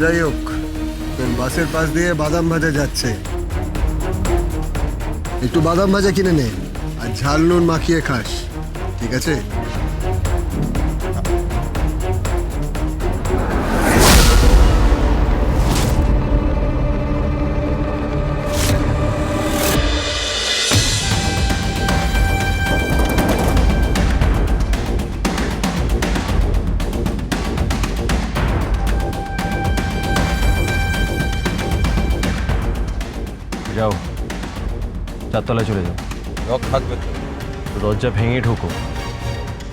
যাই হোক বাসের পাশ দিয়ে বাদাম ভাজা যাচ্ছে। একটু বাদাম ভাজা কিনে নে, আর ঝাল নুন মাখিয়ে খাস, ঠিক আছে? যাও। চারতলায় চলে যাও। লক থাকবে তো। দরজা ভেঙে ঢোকো।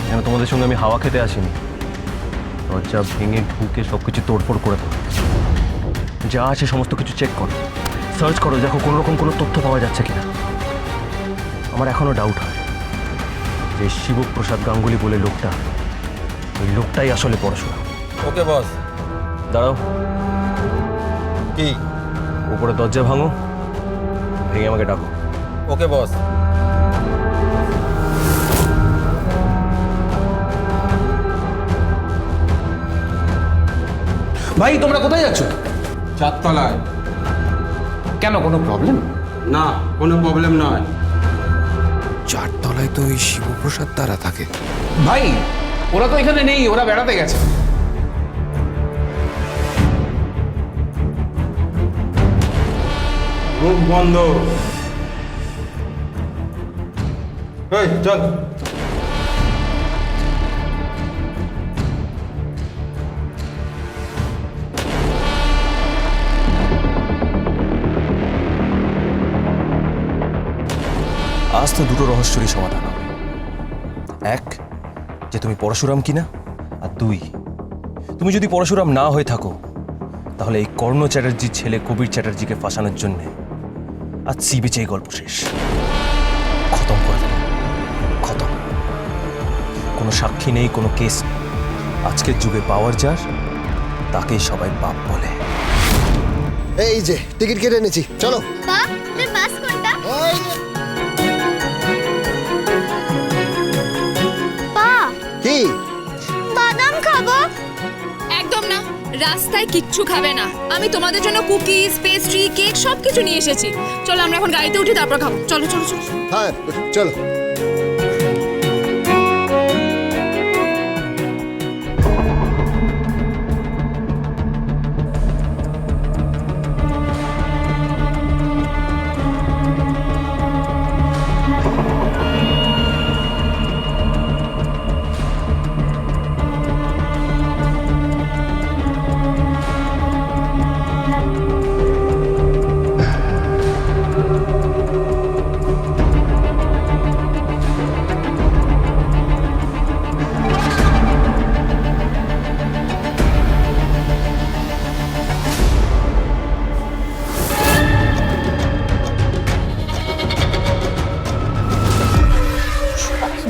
কেন তোমাদের সঙ্গে আমি হাওয়া খেতে আসিনি? দরজা ভেঙে ঢুকে সব কিছু তোড়ফোড় করে দাও। যা আছে সমস্ত কিছু চেক করো। সার্চ করো দেখো কোনো রকম কোনো তথ্য পাওয়া যাচ্ছে কিনা। আমার এখনও ডাউট হয়। যে শিবপ্রসাদ গাঙ্গুলি বলে লোকটা ওই লোকটাই আসলে পড়াশোনা। ওকে বস। দাঁড়াও। কি? উপরে দরজা ভাঙো। ভেঙে আমাকে ডাকো। ওকে বস। ভাই তোমরা কোথায় যাচ্ছ? চারতলায়। কেন কোনো প্রবলেম না কোনো প্রবলেম নয়। চারতলায় তো ওই শিবপ্রসাদ তারা থাকে। ভাই ওরা তো এখানে নেই ওরা বেড়াতে গেছে। মুখ বন্ধ। এই, চল। আজ তো দুটো রহস্যরই সমাধান হবে। এক, যে তুমি পরশুরাম কিনা, আর দুই, তুমি যদি পরশুরাম না হয়ে থাকো, তাহলে এই কর্ণ চ্যাটার্জির ছেলে কবির চ্যাটার্জিকে ফাঁসানোর জন্যে আজ সি বিচে এই গল্প শেষ। খতম করে দেব। খতম। কোনো সাক্ষী নেই কোনো কেস নেই। আজকের যুগে পাওয়ার যার তাকেই সবাই বাপ বলে। এই যে টিকিট কেটে এনেছি। চলো। বাস কোনটা? রাস্তায় কিচ্ছু খাবে না। আমি তোমাদের জন্য কুকিজ পেস্ট্রি কেক সব কিছু নিয়ে এসেছি। চলো আমরা এখন গাড়িতে উঠি তারপর খাব। চলো চলো চলো। হ্যাঁ চলো।